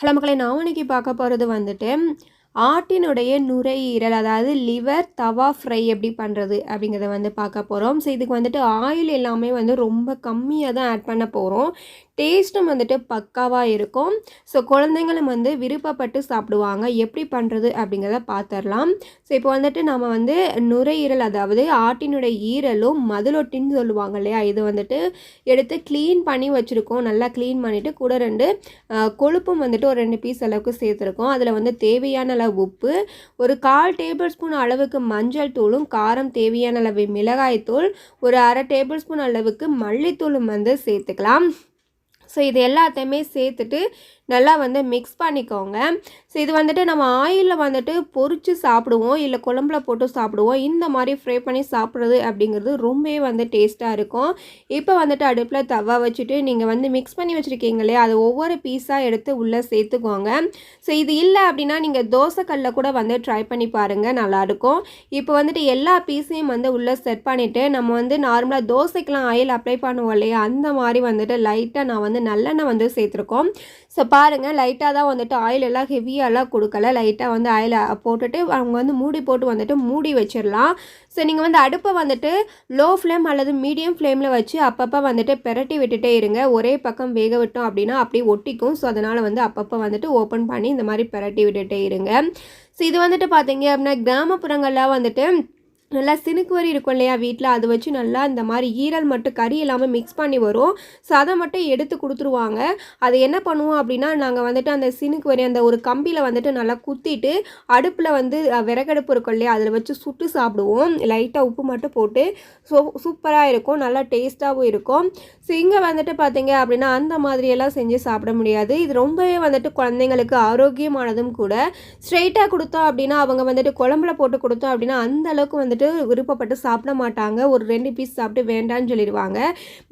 Hello மக்களை நான் இன்னைக்கு பார்க்க போகிறது வந்துட்டு ஆட்டினுடைய நுரையீரல் அதாவது லிவர் தவா ஃப்ரை எப்படி பண்ணுறது அப்படிங்கிறத வந்து பார்க்க போகிறோம் ஸோ இதுக்கு வந்துட்டு ஆயில் எல்லாமே வந்து ரொம்ப கம்மியாக தான் ஆட் பண்ண போகிறோம் டேஸ்ட்டும் வந்துட்டு பக்காவாக இருக்கும். ஸோ குழந்தைங்களும் வந்து விருப்பப்பட்டு சாப்பிடுவாங்க. எப்படி பண்ணுறது அப்படிங்கிறத பார்த்துடலாம் ஸோ இப்போ வந்துட்டு நம்ம வந்து நுரையீரல் அதாவது ஆட்டினுடைய ஈரலும் மதுளொட்டின்னு சொல்லுவாங்க இல்லையா? இது வந்துட்டு எடுத்து க்ளீன் பண்ணி வச்சுருக்கோம். நல்லா க்ளீன் பண்ணிவிட்டு கூட ரெண்டு கொழுப்பும் வந்துட்டு ஒரு ரெண்டு பீஸ் அளவுக்கு சேர்த்துருக்கோம். அதில் வந்து தேவையான அளவு உப்பு ஒரு கால் டேபிள் ஸ்பூன் அளவுக்கு மஞ்சள் தூளும் காரம் தேவையான அளவு மிளகாய் தூள் ஒரு அரை டேபிள் ஸ்பூன் அளவுக்கு மல்லித்தூளும் வந்து சேர்த்துக்கலாம். ஸோ இது எல்லாத்தையுமே சேர்த்துட்டு நல்லா வந்து மிக்ஸ் பண்ணிக்கோங்க. ஸோ இது வந்துட்டு நம்ம ஆயிலில் வந்துட்டு பொறிச்சு சாப்பிடுவோம். இல்லை குழம்புல போட்டு சாப்பிடுவோம். இந்த மாதிரி ஃப்ரை பண்ணி சாப்பிட்றது அப்படிங்கிறது ரொம்பவே வந்து டேஸ்ட்டாக இருக்கும். இப்போ வந்துட்டு அடுப்பில் தவா வச்சுட்டு நீங்கள் வந்து மிக்ஸ் பண்ணி வச்சுருக்கீங்களே அது ஒவ்வொரு பீஸாக எடுத்து உள்ளே சேர்த்துக்கோங்க. ஸோ இது இல்லை அப்படின்னா நீங்கள் தோசைக்கல்ல கூட வந்து ட்ரை பண்ணி பாருங்கள் நல்லாயிருக்கும் இப்போ வந்துட்டு எல்லா பீஸையும் வந்து உள்ளே செட் பண்ணிவிட்டு நம்ம வந்து நார்மலாக தோசைக்கெலாம் ஆயில் அப்ளை பண்ணுவோம் இல்லையா? அந்த மாதிரி வந்துட்டு லைட்டாக நான் வந்து நல்லெண்ணெய் வந்து சேர்த்துருக்கோம். ஸோ பாருங்கள் லைட்டாக தான் வந்துட்டு ஆயில் எல்லாம் ஹெவியாலாம் கொடுக்கல. லைட்டாக வந்து ஆயில் போட்டுட்டு அவங்க வந்து மூடி போட்டு வந்துட்டு மூடி வச்சிடலாம். ஸோ நீங்கள் வந்து அடுப்பை வந்துட்டு லோ ஃப்ளேம் அல்லது மீடியம் ஃப்ளேமில் வச்சு அப்பப்போ வந்துட்டு பெரட்டி விட்டுட்டே இருங்க. ஒரே பக்கம் வேக விட்டோம் அப்படின்னா அப்படியே ஒட்டிக்கும். ஸோ அதனால் வந்து அப்பப்போ வந்துட்டு ஓப்பன் பண்ணி இந்த மாதிரி பெரட்டி விட்டுட்டே இருங்க. ஸோ இது வந்துட்டு பார்த்தீங்க அப்படின்னா கிராமப்புறங்கள்லாம் வந்துட்டு நல்லா சினுக்கு வரி இருக்கும் இல்லையா வீட்டில் அதை வச்சு நல்லா இந்த மாதிரி ஈரல் மட்டும் கறி இல்லாமல் மிக்ஸ் பண்ணி வரும். ஸோ அதை மட்டும் எடுத்து கொடுத்துருவாங்க. அதை என்ன பண்ணுவோம் அப்படின்னா நாங்கள் வந்துட்டு அந்த சினுக்கு வரி அந்த ஒரு கம்பியில் வந்துட்டு நல்லா குத்திட்டு அடுப்பில் வந்து விறகடுப்பு இருக்கும் இல்லையா? அதில் வச்சு சுட்டு சாப்பிடுவோம். லைட்டாக உப்பு மட்டும் போட்டு ஸோ சூப்பராக இருக்கும். நல்லா டேஸ்ட்டாகவும் இருக்கும். ஸோ இங்கே வந்துட்டு பார்த்தீங்க அப்படின்னா அந்த மாதிரியெல்லாம் செஞ்சு சாப்பிட முடியாது. இது ரொம்பவே வந்துட்டு குழந்தைங்களுக்கு ஆரோக்கியமானதும் கூட. ஸ்ட்ரெயிட்டாக கொடுத்தோம் அப்படின்னா அவங்க வந்துட்டு குழம்புல போட்டு கொடுத்தோம் அப்படின்னா அந்த அளவுக்கு வந்து வந்துட்டு விருப்பப்பட்டு சாப்பிட மாட்டாங்க. ஒரு ரெண்டு பீஸ் சாப்பிட்டு வேண்டான்னு சொல்லிடுவாங்க.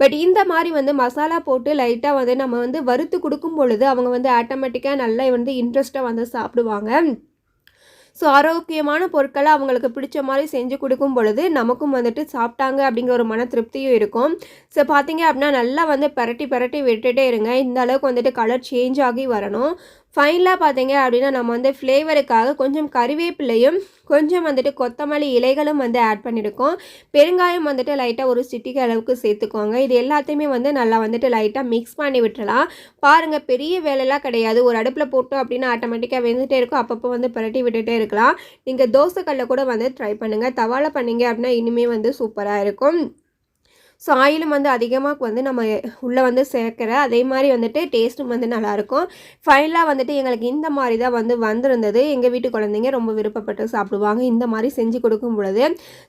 பட் இந்த மாதிரி வந்து மசாலா போட்டு லைட்டாக வந்து நம்ம வந்து வறுத்து கொடுக்கும் பொழுது அவங்க வந்து ஆட்டோமேட்டிக்காக நல்லா வந்து இன்ட்ரெஸ்ட்டாக வந்து சாப்பிடுவாங்க. ஸோ ஆரோக்கியமான பொருட்களை அவங்களுக்கு பிடிச்ச மாதிரி செஞ்சு கொடுக்கும் பொழுது நமக்கும் வந்துட்டு சாப்பிட்டாங்க அப்படிங்கிற ஒரு மன திருப்தியும் இருக்கும். ஸோ பார்த்தீங்க அப்படின்னா நல்லா வந்து பரட்டி பரட்டி விட்டுட்டே இருங்க. இந்த அளவுக்கு வந்துட்டு கலர் சேஞ்ச் ஆகி வரணும். ஃபைனலாக பார்த்தீங்க அப்படின்னா நம்ம வந்து ஃப்ளேவருக்காக கொஞ்சம் கறிவேப்பிலையும் கொஞ்சம் வந்துட்டு கொத்தமல்லி இலைகளும் வந்து ஆட் பண்ணியிருக்கோம் பெருங்காயம் வந்துட்டு லைட்டாக ஒரு சிட்டிக்கு அளவுக்கு சேர்த்துக்கோங்க. இது எல்லாத்தையுமே வந்து நல்லா வந்துட்டு லைட்டாக மிக்ஸ் பண்ணி விட்டுறலாம். பாருங்கள் பெரிய வேலையெல்லாம் கிடையாது. ஒரு அடுப்பில் போட்டோம் அப்படின்னா ஆட்டோமேட்டிக்காக வெந்துகிட்டே இருக்கும். அப்பப்போ வந்து புரட்டி விட்டுட்டே இருக்கலாம். நீங்கள் தோசைக்கல்ல கூட வந்து ட்ரை பண்ணுங்கள் தவாலை பண்ணீங்க அப்படின்னா இனிமேல் வந்து சூப்பராக இருக்கும். ஸோ ஆயிலும் வந்து அதிகமாக வந்து நம்ம உள்ளே வந்து சேர்க்குற அதே மாதிரி வந்துட்டு டேஸ்ட்டும் வந்து நல்லாயிருக்கும். ஃபைனலாக வந்துட்டு எங்களுக்கு இந்த மாதிரி தான் வந்து வந்திருந்தது. எங்கள் வீட்டு குழந்தைங்க ரொம்ப விருப்பப்பட்டு சாப்பிடுவாங்க. இந்த மாதிரி செஞ்சு கொடுக்கும் பொழுது.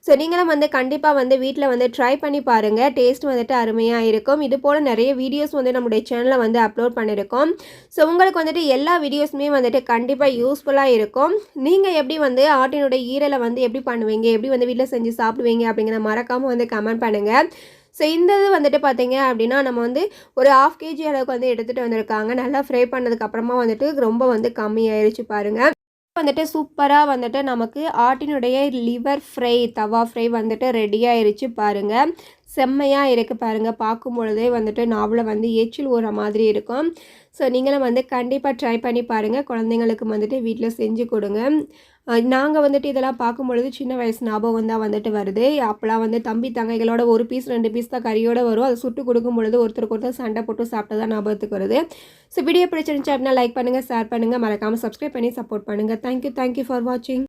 ஸோ நீங்களும் வந்து கண்டிப்பாக வந்து வீட்டில் வந்து ட்ரை பண்ணி பாருங்கள் டேஸ்ட் வந்துட்டு அருமையாக இருக்கும். இது போல் நிறைய வீடியோஸ் வந்து நம்முடைய சேனலில் வந்து அப்லோட் பண்ணியிருக்கோம். ஸோ உங்களுக்கு வந்துட்டு எல்லா வீடியோஸுமே வந்துட்டு கண்டிப்பாக யூஸ்ஃபுல்லாக இருக்கும். நீங்கள் எப்படி வந்து ஆட்டினுடைய ஈரலை வந்து எப்படி பண்ணுவீங்க? எப்படி வந்து வீட்டில் செஞ்சு சாப்பிடுவீங்க? அப்படிங்கிற மறக்காமல் வந்து கமெண்ட் பண்ணுங்கள் ஸோ இந்த இது வந்துட்டு பார்த்தீங்க அப்படின்னா நம்ம வந்து ஒரு ஆஃப் கேஜி அளவுக்கு வந்து எடுத்துகிட்டு வந்திருக்காங்க. நல்லா ஃப்ரை பண்ணதுக்கப்புறமா வந்துட்டு ரொம்ப வந்து கம்மியாயிருச்சு பாருங்கள் வந்துட்டு சூப்பராக வந்துட்டு நமக்கு ஆட்டினுடைய லிவர் ஃப்ரை தவா ஃப்ரை வந்துட்டு ரெடி ஆயிருச்சு பாருங்கள் செம்மையாக இருக்குது பாருங்கள் பார்க்கும் பொழுதே வந்துட்டு நாவலை வந்து எச்சில் ஊற மாதிரி இருக்கும். ஸோ நீங்களும் வந்து கண்டிப்பாக ட்ரை பண்ணி பாருங்கள் குழந்தைங்களுக்கு வந்துட்டு வீட்டில் செஞ்சு கொடுங்க. நாங்கள் வந்துட்டு இதெல்லாம் பார்க்கும் பொழுது சின்ன வயசு ஞாபகம் தான் வந்துட்டு வருது. அப்போலாம் வந்து தம்பி தங்கைகளோட ஒரு பீஸ் ரெண்டு பீஸ் தான் கறியோடு வரும். அதை சுட்டு கொடுக்கும் பொழுது ஒருத்தருக்கு ஒருத்தர் சண்டை போட்டு சாப்பிட்டதான் ஞாபகத்துக்கு வருது. ஸோ வீடியோ பிடிச்சிருந்துச்சு அப்படின்னா லைக் பண்ணுங்கள் ஷேர் பண்ணுங்கள் மறக்காமல் சப்ஸ்கிரைப் பண்ணி சப்போர்ட் பண்ணுங்கள் தேங்க்யூ தேங்க்யூ ஃபார் வாட்சிங்